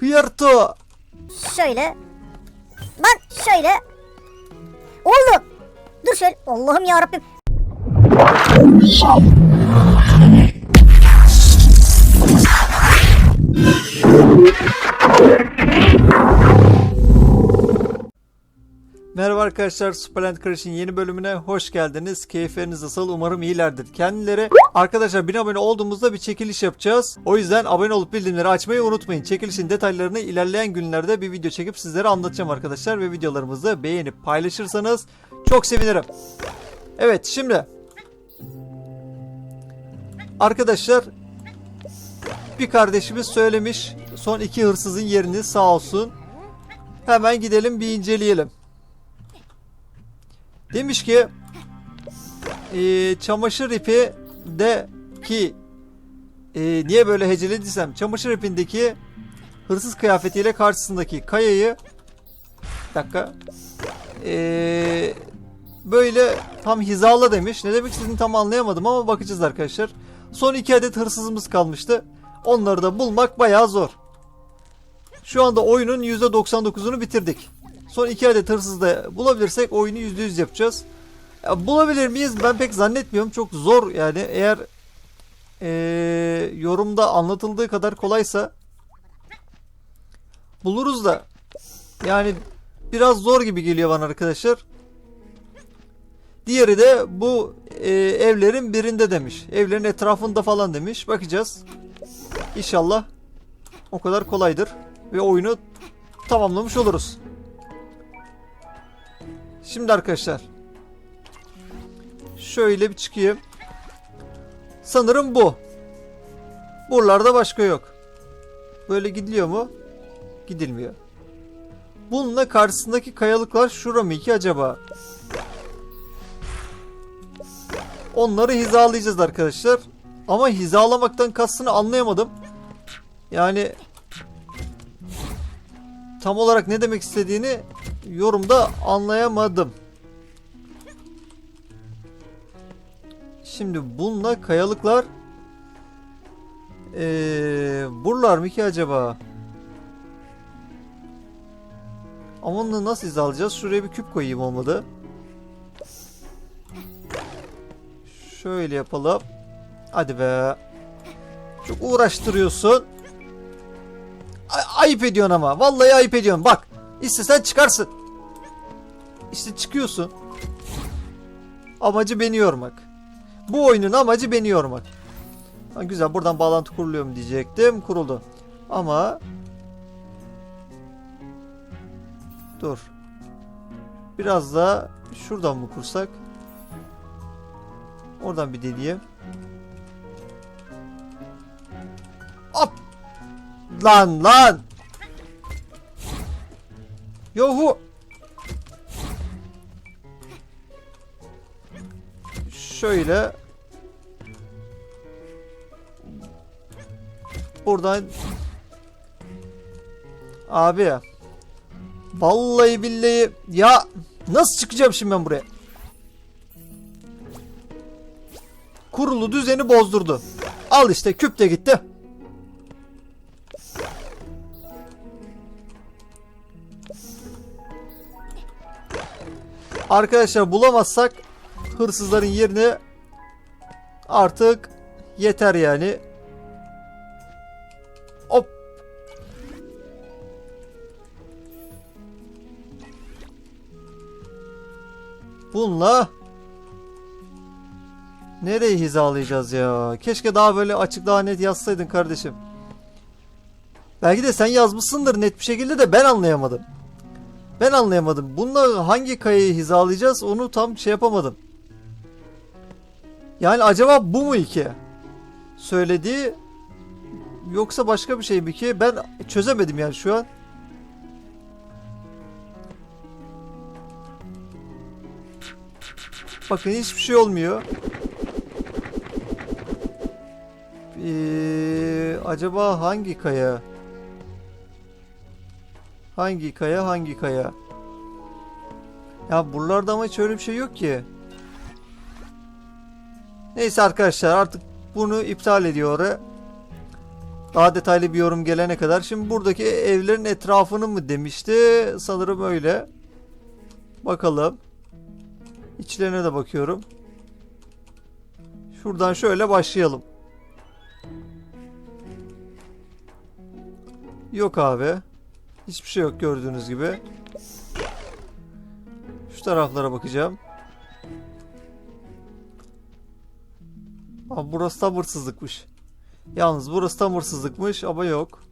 Hıyarto. Şöyle. Lan şöyle. Oldu. Dur şöyle. Allah'ım ya Rabbim. Merhaba arkadaşlar Superland Crash'in yeni bölümüne hoş geldiniz. Keyifleriniz nasıl? Umarım iyilerdir. Kendileri arkadaşlar 1000 abone olduğumuzda bir çekiliş yapacağız. O yüzden abone olup bildirimleri açmayı unutmayın. Çekilişin detaylarını ilerleyen günlerde bir video çekip sizlere anlatacağım arkadaşlar. Ve videolarımızı beğenip paylaşırsanız çok sevinirim. Evet şimdi arkadaşlar bir kardeşimiz söylemiş son iki hırsızın yerini sağ olsun. Hemen gidelim bir inceleyelim. Demiş ki eee, çamaşır ipi de ki eee, niye böyle hecelediysem çamaşır ipindeki hırsız kıyafetiyle karşısındaki kayayı bir dakika Eee, böyle tam hizala demiş. Ne demek istediğini tam anlayamadım ama bakacağız arkadaşlar. Son iki adet hırsızımız kalmıştı. Onları da bulmak bayağı zor. Şu anda oyunun %99'unu bitirdik. Son iki adet hırsız da bulabilirsek oyunu %100 yapacağız. Ya bulabilir miyiz? Ben pek zannetmiyorum. Çok zor yani. Eğer eee, yorumda anlatıldığı kadar kolaysa buluruz da yani biraz zor gibi geliyor bana arkadaşlar. Diğeri de bu eee, evlerin birinde demiş. Evlerin etrafında falan demiş. Bakacağız. İnşallah o kadar kolaydır ve oyunu tamamlamış oluruz. Şimdi arkadaşlar şöyle bir çıkayım. Sanırım bu. Buralarda başka yok. Böyle gidiliyor mu? Gidilmiyor. Bununla karşısındaki kayalıklar şura mı ki acaba? Onları hizalayacağız arkadaşlar. Ama hizalamaktan kastını anlayamadım. Yani tam olarak ne demek istediğini yorumda anlayamadım. Şimdi bununla kayalıklar ee, buralar mı ki acaba? Ama onu nasıl hizalayacağız? Şuraya bir küp koyayım olmadı. Şöyle yapalım. Hadi be. Çok uğraştırıyorsun. Ay- ayıp ediyorsun ama. Vallahi ayıp ediyorsun. Bak. İstesen çıkarsın. İşte çıkıyorsun. Amacı beni yormak. Bu oyunun amacı beni yormak. Ha, güzel buradan bağlantı kuruluyor mu diyecektim. Kuruldu. Ama Dur. Biraz da şuradan mı kursak? Oradan bir deneyeyim. Hop! Lan lan! Yohu! Şöyle Buradan Abi Vallahi billahi ya nasıl çıkacağım şimdi ben buraya? Kurulu düzeni bozdurdu. Al işte küp de gitti. Arkadaşlar bulamazsak hırsızların yerini artık yeter yani. Hop. Bununla nereye hizalayacağız ya? Keşke daha böyle açık daha net yazsaydın kardeşim. Belki de sen yazmışsındır net bir şekilde de ben anlayamadım. Ben anlayamadım. Bununla hangi kayayı hizalayacağız onu tam şey yapamadım. Yani acaba bu mu ki? Söylediği yoksa başka bir şey mi ki? Ben çözemedim yani şu an. Bakın hiçbir şey olmuyor. Ee, acaba hangi kaya? Hangi kaya hangi kaya? Ya buralarda ama hiç öyle bir şey yok ki. Neyse arkadaşlar artık bunu iptal ediyor. Daha detaylı bir yorum gelene kadar. Şimdi buradaki evlerin etrafını mı demişti? Sanırım öyle. Bakalım. İçlerine de bakıyorum. Şuradan şöyle başlayalım. Yok abi. Hiçbir şey yok gördüğünüz gibi. Şu taraflara bakacağım. Abi burası tam hırsızlıkmış. Yalnız burası tam hırsızlıkmış ama yok.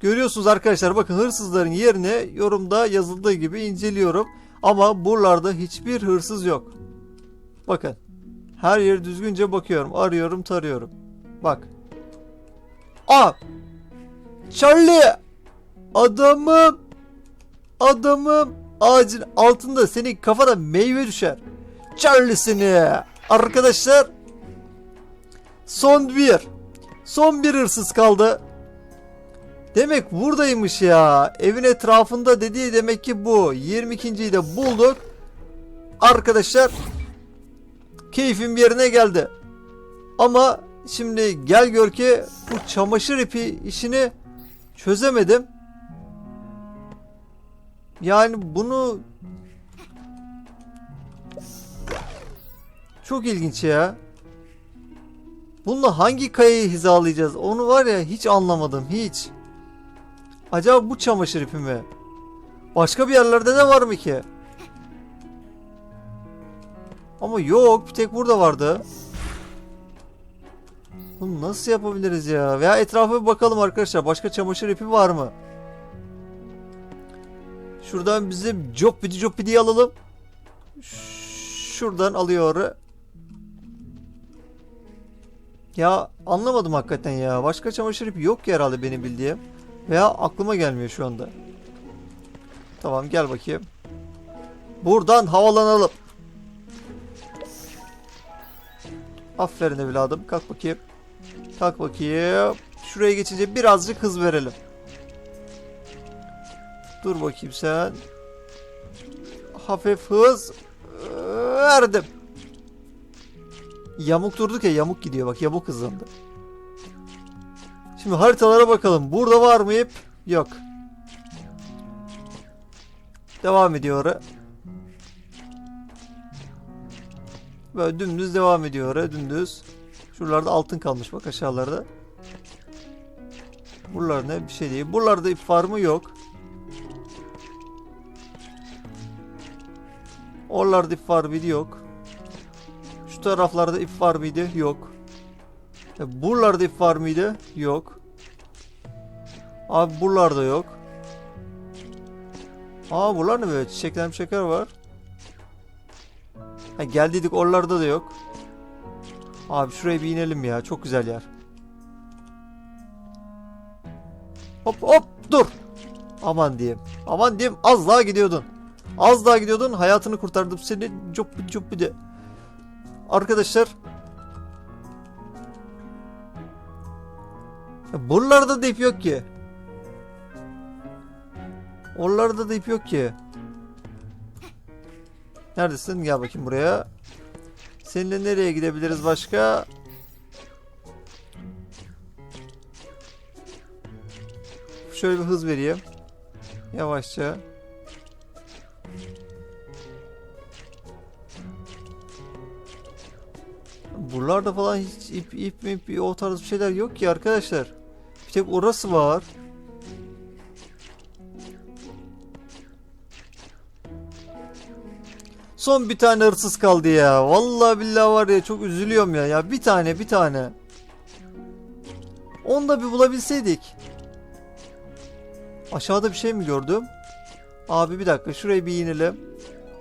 Görüyorsunuz arkadaşlar bakın hırsızların yerini yorumda yazıldığı gibi inceliyorum. Ama buralarda hiçbir hırsız yok. Bakın. Her yeri düzgünce bakıyorum. Arıyorum tarıyorum. Bak. Aa! Charlie! Adamım! Adamım! Ağacın altında senin kafana meyve düşer. Charlie seni! Arkadaşlar Son bir. Son bir hırsız kaldı. Demek buradaymış ya. Evin etrafında dediği demek ki bu. 22.yi de bulduk. Arkadaşlar keyfim yerine geldi. Ama şimdi gel gör ki bu çamaşır ipi işini çözemedim. Yani bunu çok ilginç ya. Bununla hangi kayayı hizalayacağız? Onu var ya hiç anlamadım hiç. Acaba bu çamaşır ipi mi? Başka bir yerlerde de var mı ki? Ama yok bir tek burada vardı. Bunu nasıl yapabiliriz ya? Veya etrafa bir bakalım arkadaşlar. Başka çamaşır ipi var mı? Şuradan bizim Joppidi Joppidi'yi alalım. Şuradan alıyor. Ya anlamadım hakikaten ya. Başka çamaşır ipi yok ki herhalde benim bildiğim. Veya aklıma gelmiyor şu anda. Tamam gel bakayım. Buradan havalanalım. Aferin evladım. Kalk bakayım. Kalk bakayım. Şuraya geçince birazcık hız verelim. Dur bakayım sen. Hafif hız verdim. Yamuk durduk ya yamuk gidiyor bak yamuk hızlandı. Şimdi haritalara bakalım. Burada var mı ip? Yok. Devam ediyor. Böyle dümdüz devam ediyor. Dümdüz. Şuralarda altın kalmış bak aşağılarda. Buralar ne? Bir şey değil. Buralarda ip var mı? Yok. Oralarda ip var? Yok. Şu taraflarda ip var mıydı? Yok. E, buralarda ip var mıydı? Yok. Abi buralarda yok. Aa buralar ne böyle? Çiçekler çiçekler var. Ha, geldiydik oralarda da yok. Abi şuraya bir inelim ya. Çok güzel yer. Hop hop dur. Aman diyeyim. Aman diyeyim az daha gidiyordun. Az daha gidiyordun hayatını kurtardım seni. Cuppi cuppi de. Arkadaşlar. Buralarda da ip yok ki. Oralarda da ip yok ki. Neredesin? Gel bakayım buraya. Seninle nereye gidebiliriz başka? Şöyle bir hız vereyim. Yavaşça. Buralarda falan hiç ip ip ip o tarz bir şeyler yok ki arkadaşlar. Bir tek orası var. Son bir tane hırsız kaldı ya. Vallahi billahi var ya çok üzülüyorum ya. Ya bir tane bir tane. Onu da bir bulabilseydik. Aşağıda bir şey mi gördüm? Abi bir dakika şuraya bir inelim.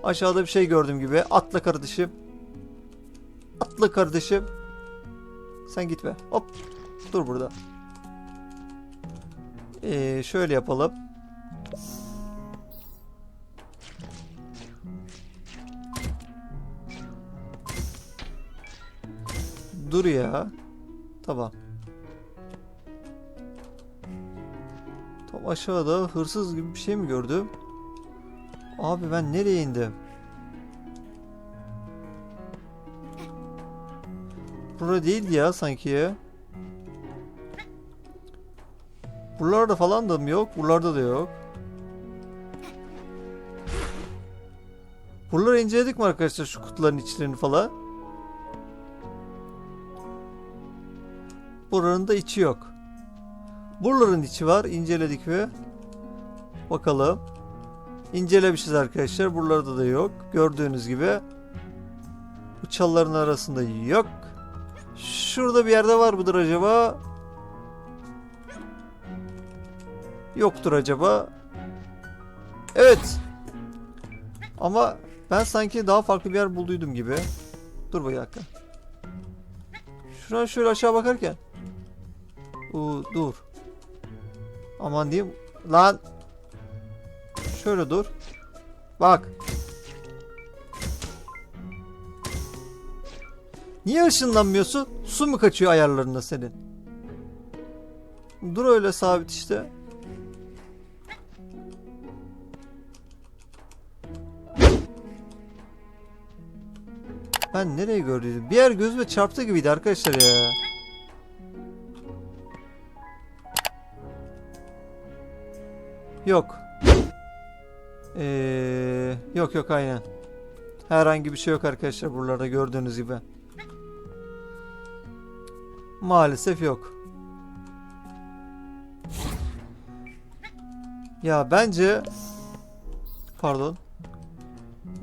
Aşağıda bir şey gördüm gibi. Atla kardeşim. Atla kardeşim. Sen gitme. Hop. Dur burada. Ee, şöyle yapalım. Dur ya. Tamam. Tam aşağıda hırsız gibi bir şey mi gördüm? Abi ben nereye indim? Bura değil ya sanki ya. Buralarda falan da mı yok? Buralarda da yok. Buraları inceledik mi arkadaşlar şu kutuların içlerini falan? Buranın da içi yok. Buraların içi var. inceledik mi? Bakalım. İncelemişiz arkadaşlar. Buralarda da yok. Gördüğünüz gibi. Bu çalıların arasında yok. Şurada bir yerde var mıdır acaba? Yoktur acaba? Evet. Ama ben sanki daha farklı bir yer bulduydum gibi. Dur bir dakika. Şuradan şöyle aşağı bakarken. Uu, dur. Aman diyeyim. Lan. Şöyle dur. Bak. Niye ışınlanmıyorsun? Su mu kaçıyor ayarlarında senin? Dur öyle sabit işte. Ben nereye gördüydüm? Bir yer gözüme çarptı gibiydi arkadaşlar ya. Yok. Ee, yok yok aynen. Herhangi bir şey yok arkadaşlar buralarda gördüğünüz gibi. Maalesef yok. Ya bence pardon.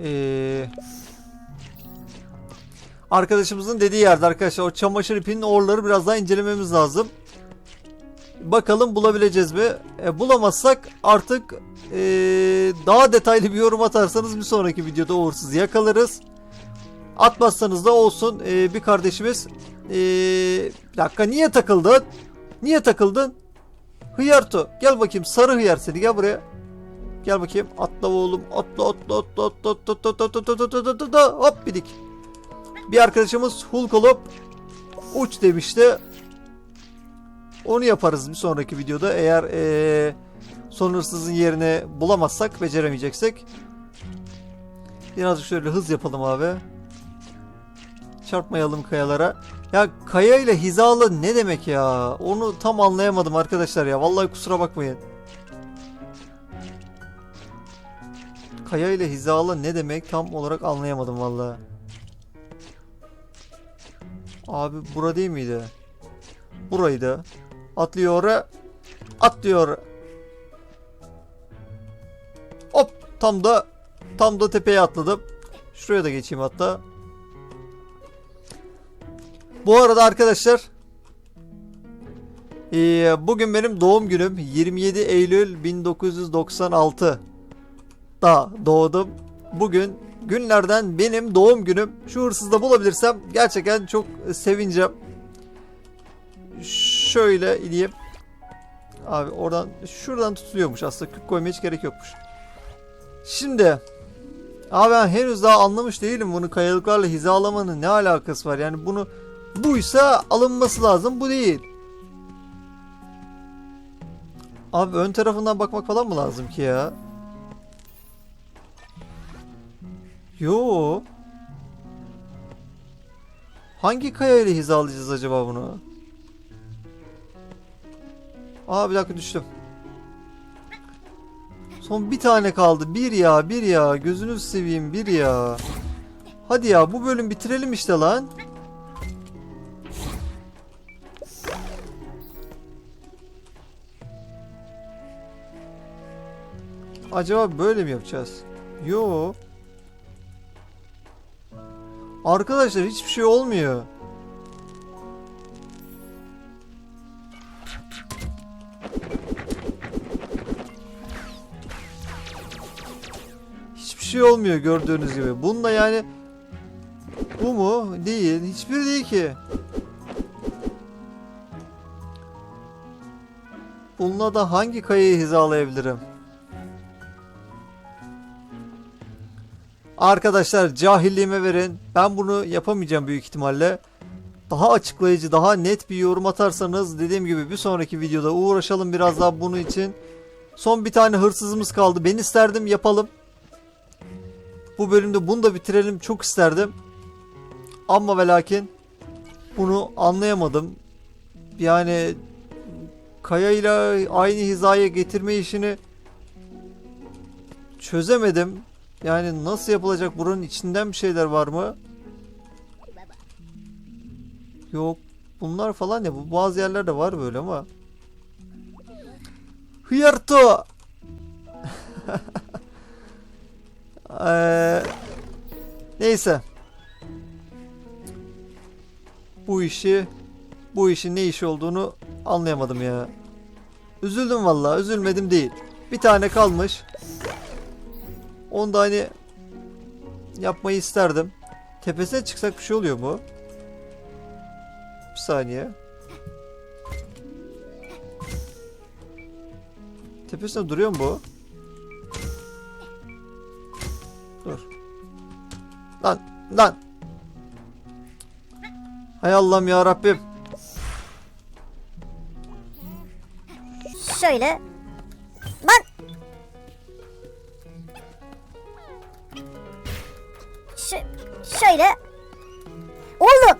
Ee, arkadaşımızın dediği yerde arkadaşlar o çamaşır ipinin orları biraz daha incelememiz lazım. Bakalım bulabileceğiz mi? E, bulamazsak artık e, daha detaylı bir yorum atarsanız bir sonraki videoda uğursuz yakalarız. Atmazsanız da olsun E, bir kardeşimiz e, bir dakika niye takıldın? Niye takıldın? Hıyarto gel bakayım sarı hıyar seni gel buraya. Gel bakayım atla oğlum atla atla atla atla atla atla atla atla atla atla atla atla hop bidik. Bir arkadaşımız Hulk olup uç demişti. Onu yaparız bir sonraki videoda eğer ee, son hırsızın yerini bulamazsak beceremeyeceksek. Birazcık şöyle hız yapalım abi. Çarpmayalım kayalara. Ya kaya ile hizalı ne demek ya? Onu tam anlayamadım arkadaşlar ya. Vallahi kusura bakmayın. Kaya ile hizalı ne demek tam olarak anlayamadım vallahi. Abi bura değil miydi? Buraydı. Atlıyor. Atlıyor. Hop tam da tam da tepeye atladım. Şuraya da geçeyim hatta. Bu arada arkadaşlar eee, bugün benim doğum günüm 27 Eylül 1996 da doğdum. Bugün günlerden benim doğum günüm. Şu hırsızı da bulabilirsem gerçekten çok sevineceğim. Şöyle ineyim. Abi oradan şuradan tutuluyormuş aslında küp koymaya hiç gerek yokmuş. Şimdi Abi ben henüz daha anlamış değilim bunu kayalıklarla hizalamanın ne alakası var yani bunu buysa alınması lazım bu değil. Abi ön tarafından bakmak falan mı lazım ki ya? Yo. Hangi kaya ile hizalayacağız acaba bunu? Aa bir dakika düştüm. Son bir tane kaldı. Bir ya, bir ya. Gözünü seveyim, bir ya. Hadi ya, bu bölüm bitirelim işte lan. Acaba böyle mi yapacağız? Yo. Arkadaşlar hiçbir şey olmuyor. Şey olmuyor gördüğünüz gibi. Bununla yani bu mu? Değil. Hiçbir değil ki. Bununla da hangi kayayı hizalayabilirim? Arkadaşlar cahilliğime verin. Ben bunu yapamayacağım büyük ihtimalle. Daha açıklayıcı, daha net bir yorum atarsanız dediğim gibi bir sonraki videoda uğraşalım biraz daha bunun için. Son bir tane hırsızımız kaldı. Ben isterdim yapalım. Bu bölümde bunu da bitirelim çok isterdim. Ama ve lakin bunu anlayamadım. Yani kayayla aynı hizaya getirme işini çözemedim. Yani nasıl yapılacak? Buranın içinden bir şeyler var mı? Yok. Bunlar falan ya. Bu bazı yerlerde var böyle ama. Hıyarto. Eee, neyse. Bu işi bu işin ne iş olduğunu anlayamadım ya. Üzüldüm vallahi, üzülmedim değil. Bir tane kalmış. Onu da hani yapmayı isterdim. Tepesine çıksak bir şey oluyor mu? Bir saniye. Tepesinde duruyor mu bu? Lan lan. Hay Allah'ım ya Rabbim. Şöyle. Lan. Şu, şöyle. Oğlum.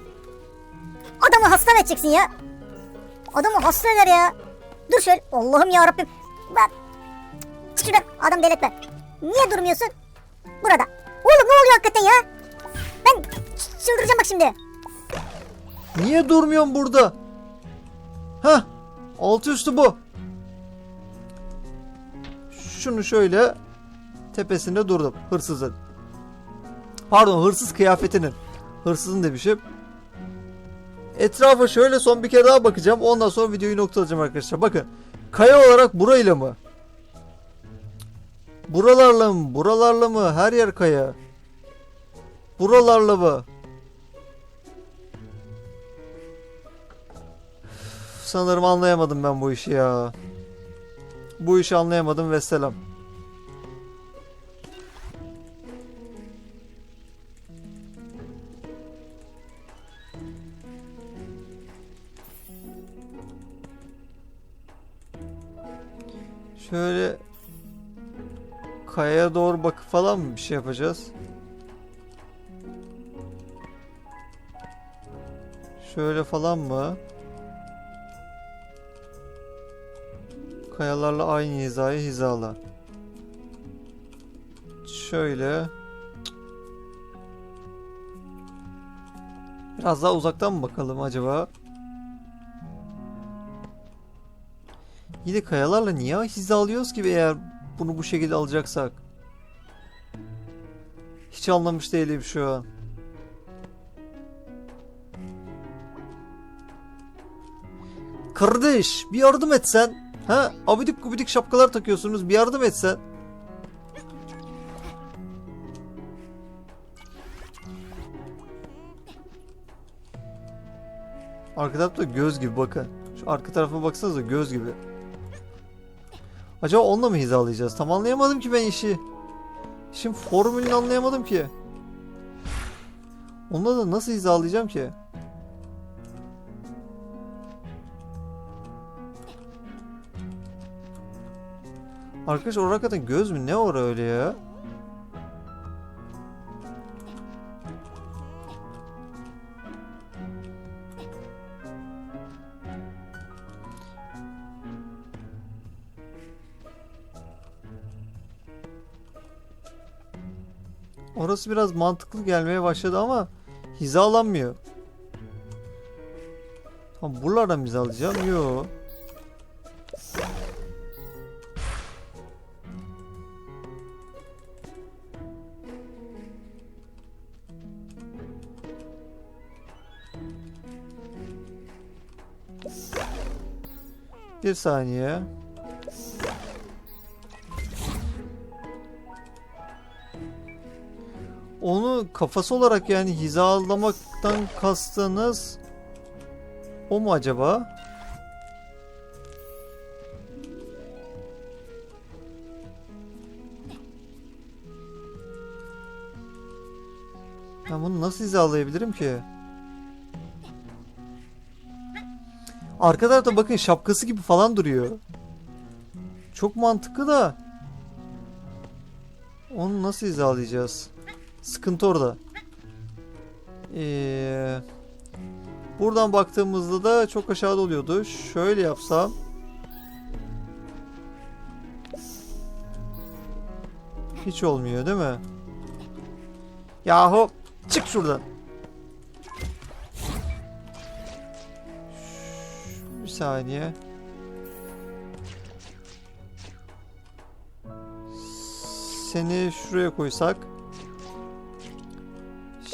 Adamı hasta edeceksin ya? Adamı hasta eder ya. Dur şöyle. Allah'ım ya Rabbim. Bak. Çık şuradan. Adam delirtme. Niye durmuyorsun? Burada. Oğlum ne oluyor hakikaten ya? Çıldıracağım bak şimdi. Niye durmuyorsun burada? Hah. Altı üstü bu. Şunu şöyle tepesinde durdum. Hırsızın. Pardon hırsız kıyafetinin. Hırsızın demişim. Etrafa şöyle son bir kere daha bakacağım. Ondan sonra videoyu noktalayacağım arkadaşlar. Bakın. Kaya olarak burayla mı? Buralarla mı? Buralarla mı? Her yer kaya. Buralarla mı? Sanırım anlayamadım ben bu işi ya. Bu işi anlayamadım ve selam. Şöyle kayaya doğru bakıp falan mı bir şey yapacağız? Şöyle falan mı? Kayalarla aynı hizayı hizala. Şöyle. Biraz daha uzaktan mı bakalım acaba? Yine kayalarla niye hizalıyoruz ki eğer bunu bu şekilde alacaksak? Hiç anlamış değilim şu an. Kardeş bir yardım etsen. Ha abidik gubidik şapkalar takıyorsunuz bir yardım etsen. Arka tarafta göz gibi bakın. Şu arka tarafa baksanıza göz gibi. Acaba onunla mı hizalayacağız? Tam anlayamadım ki ben işi. İşin formülünü anlayamadım ki. Onunla da nasıl hizalayacağım ki? Arkadaş orada hakikaten göz mü? Ne ora öyle ya? Orası biraz mantıklı gelmeye başladı ama hizalanmıyor. Tamam buralardan hizalayacağım? Yok. Bir saniye. Onu kafası olarak yani hizalamaktan kastınız o mu acaba? Ben bunu nasıl hizalayabilirim ki? Arka tarafta bakın şapkası gibi falan duruyor. Çok mantıklı da. Onu nasıl hizalayacağız? Sıkıntı orada. Ee, buradan baktığımızda da çok aşağıda oluyordu. Şöyle yapsam. Hiç olmuyor değil mi? Yahu çık şuradan. Saniye. Seni şuraya koysak.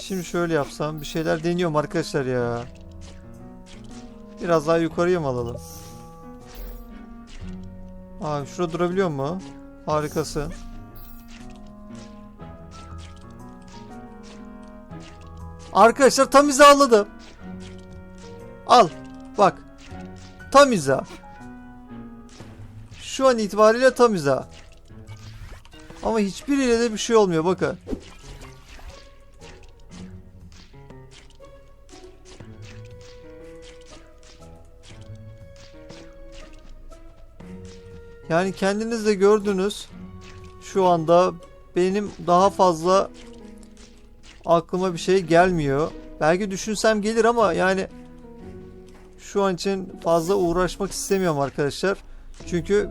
Şimdi şöyle yapsam bir şeyler deniyorum arkadaşlar ya. Biraz daha yukarıya mı alalım? Abi şurada durabiliyor mu? Harikasın. Arkadaşlar tam hizaladım. Al. Bak. Tam hiza. Şu an itibariyle tam hiza. Ama hiçbiriyle de bir şey olmuyor bakın. Yani kendiniz de gördünüz. Şu anda benim daha fazla aklıma bir şey gelmiyor. Belki düşünsem gelir ama yani şu an için fazla uğraşmak istemiyorum arkadaşlar. Çünkü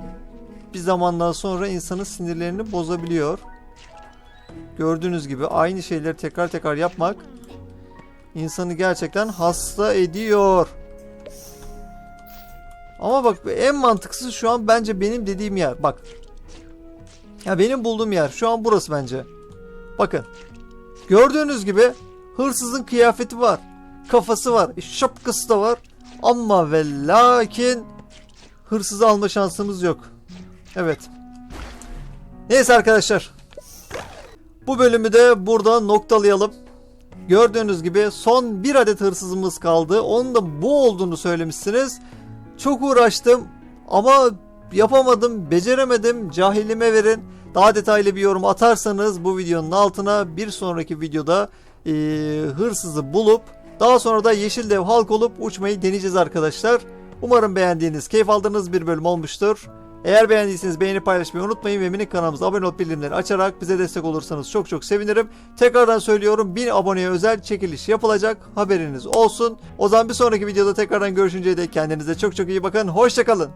bir zamandan sonra insanın sinirlerini bozabiliyor. Gördüğünüz gibi aynı şeyleri tekrar tekrar yapmak insanı gerçekten hasta ediyor. Ama bak en mantıksız şu an bence benim dediğim yer. Bak. Ya benim bulduğum yer şu an burası bence. Bakın. Gördüğünüz gibi hırsızın kıyafeti var. Kafası var. Şapkası da var. Ama ve lakin hırsızı alma şansımız yok. Evet. Neyse arkadaşlar. Bu bölümü de burada noktalayalım. Gördüğünüz gibi son bir adet hırsızımız kaldı. Onun da bu olduğunu söylemişsiniz. Çok uğraştım ama yapamadım, beceremedim. Cahilime verin. Daha detaylı bir yorum atarsanız bu videonun altına bir sonraki videoda eee, hırsızı bulup daha sonra da yeşil dev halk olup uçmayı deneyeceğiz arkadaşlar. Umarım beğendiğiniz, keyif aldığınız bir bölüm olmuştur. Eğer beğendiyseniz beğeni paylaşmayı unutmayın ve minik kanalımıza abone olup bildirimleri açarak bize destek olursanız çok çok sevinirim. Tekrardan söylüyorum 1000 aboneye özel çekiliş yapılacak haberiniz olsun. O zaman bir sonraki videoda tekrardan görüşünceye dek kendinize çok çok iyi bakın. Hoşçakalın.